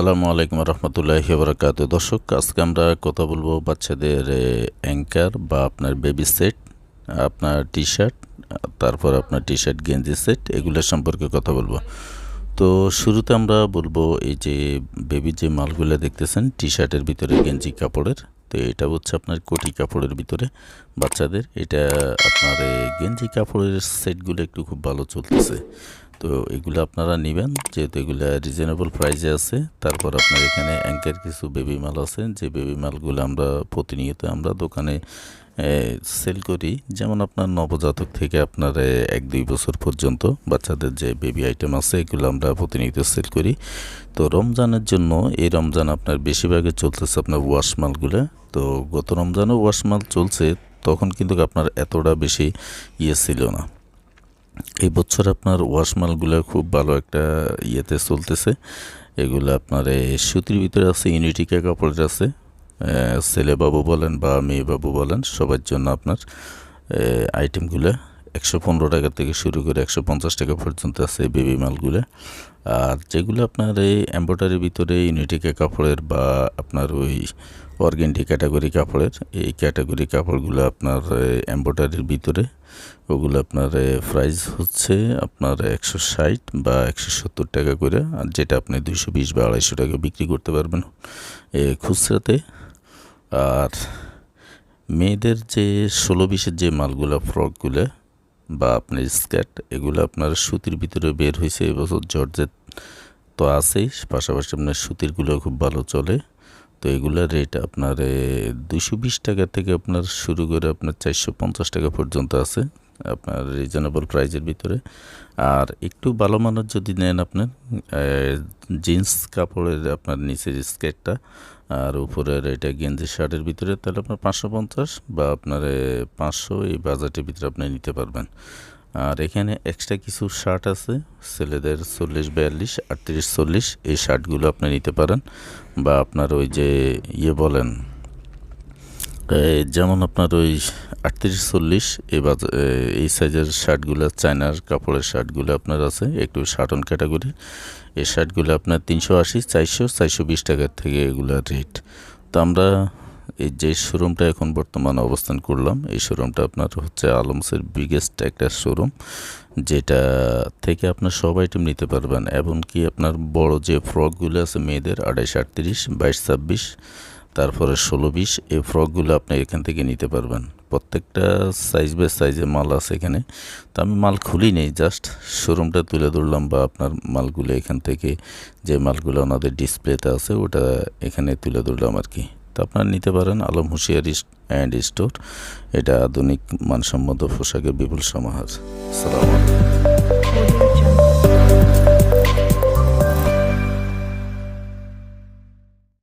আসসালামু আলাইকুম রহমতুল্লাহ বরকাত দর্শক, আজকে আমরা কথা বলব বাচ্চাদের অ্যাঙ্কার বা আপনার বেবি সেট, আপনার টি শার্ট তারপর আপনার টি শার্ট গেঞ্জি সেট, এগুলো সম্পর্কে কথা বলব। তো শুরুতে আমরা বলব এই যে বেবি যে মালগুলো দেখতেছেন টি শার্টের ভিতরে গেঞ্জি কাপড়ের, তো এটা হচ্ছে আপনার কোটি কাপড়ের ভিতরে বাচ্চাদের। এটা আপনার গেঞ্জি কাপড়ের সেটগুলো একটু খুব ভালো চলতেছে। তো এগুলো আপনারা নেবেন, যেহেতু এগুলো রিজনেবল প্রাইসে আছে। তারপর আপনার এখানে অ্যাঙ্কের কিছু বেবি মাল আছে, যে বেবি মালগুলো আমরা প্রতিনিয়ত আমরা দোকানে সেল করি। যেমন আপনার নবজাতক থেকে আপনার এক দুই বছর পর্যন্ত বাচ্চাদের যে বেবি আইটেম আছে, এগুলো আমরা প্রতিনিয়ত সেল করি। তো রমজানের জন্য এই রমজান আপনার বেশিরভাগে চলতেছে আপনার ওয়াশ মালগুলো। তো গত রমজানও ওয়াশ মাল চলছে, তখন কিন্তু আপনার এতটা বেশি ইয়ে ছিল না। এই বছর আপনার ওয়াশমালগুলো খুব ভালো একটা ইয়েতে চলতেছে। এগুলো আপনার সুতির ভিতরে আছে ইউনিটিকা কাপড়ের আছে। ছেলে বাবু বলেন বা মেয়ে বাবু বলেন, সবার জন্য আপনার আইটেমগুলো একশো পনেরো টাকা থেকে শুরু করে একশো পঞ্চাশ টাকা পর্যন্ত আছে বেবি মালগুলো আর যেগুলো আপনার এই এম্ব্রয়ডারির ভিতরে ইউনিটিকা কাপড়ের বা আপনার ওই অর্গেন্টি ক্যাটাগরি কাপড়ের, এই ক্যাটাগরি কাপড়গুলো আপনার এম্ব্রয়ডারির ভিতরে, ওগুলো আপনার প্রাইস হচ্ছে আপনার একশো ষাট বা একশো সত্তর টাকা করে, আর যেটা আপনি দুশো বিশ বা আড়াইশো টাকা বিক্রি করতে পারবেন, এ, খুচরাতে। আর মেয়েদের যে ষোলো বিশের যে মালগুলো, ফ্রকগুলো বা আপনার স্কার্ট এগুলো আপনার সুতির ভিতরে বের হয়েছে এবছর জর্জেট তো আছেই, পাশাপাশি আপনার সুতিরগুলো খুব ভালো চলে। তো এগুলোর রেট আপনার দুশো বিশ টাকা থেকে আপনার শুরু করে আপনার চারশো পঞ্চাশ টাকা পর্যন্ত আছে। আপনার রিজনেবল প্রাইজের ভিতরে। আর একটু ভালো মানের যদি নেন আপনার জিন্স কাপড়ের আপনার নিচের স্কেটটা, আর উপরের এটা গেঞ্জি শার্টের ভিতরে, তাহলে আপনার পাঁচশো পঞ্চাশ বা আপনার পাঁচশো এই বাজেটের ভিতরে আপনি নিতে পারবেন। আর এখানে এক্সট্রা কিছু শার্ট আছে, ছেলেদের চল্লিশ, বিয়াল্লিশ, আটত্রিশ, চল্লিশ, এই শার্টগুলো আপনি নিতে পারেন। বা আপনার ওই যে ইয়ে বলেন যেমন আপনার ওই আটত্রিশ চল্লিশ এই এই সাইজের শার্টগুলো, চায়নার কাপড়ের শার্টগুলো আপনার আছে, একটু শার্টন ক্যাটাগরি। এই শার্টগুলো আপনার তিনশো আশি, চারশো চারশো বিশ টাকার থেকে এগুলোর রেট। তো আমরা এই যে শোরুমটা এখন বর্তমানে অবস্থান করলাম, এই শোরুমটা আপনার হচ্ছে আলমসের বিগেস্ট একটা শোরুম, যেটা থেকে আপনার সব আইটেম নিতে পারবেন, এমনকি আপনার বড় যে ফ্রকগুলো আছে মেয়েদের, আড়াইশ আটত্রিশ, বাইশ ছাব্বিশ, তারপরে ষোলো বিশ, এই ফ্রকগুলো আপনি এখান থেকে নিতে পারবেন। প্রত্যেকটা সাইজ বাই সাইজে মাল আছে এখানে। তো আমি মাল খুলি নেই জাস্ট শোরুমটা তুলে ধরলাম বা আপনার মালগুলো এখান থেকে যে মালগুলো ওনাদের ডিসপ্লেতে আছে, ওটা এখানে তুলে ধরলাম আর কি। তো আপনারা নিতে পারেন আলম হুঁশিয়ারি অ্যান্ড স্টোর এটা আধুনিক মানসম্মত পোশাকের বিপুল সমাহার। সালাম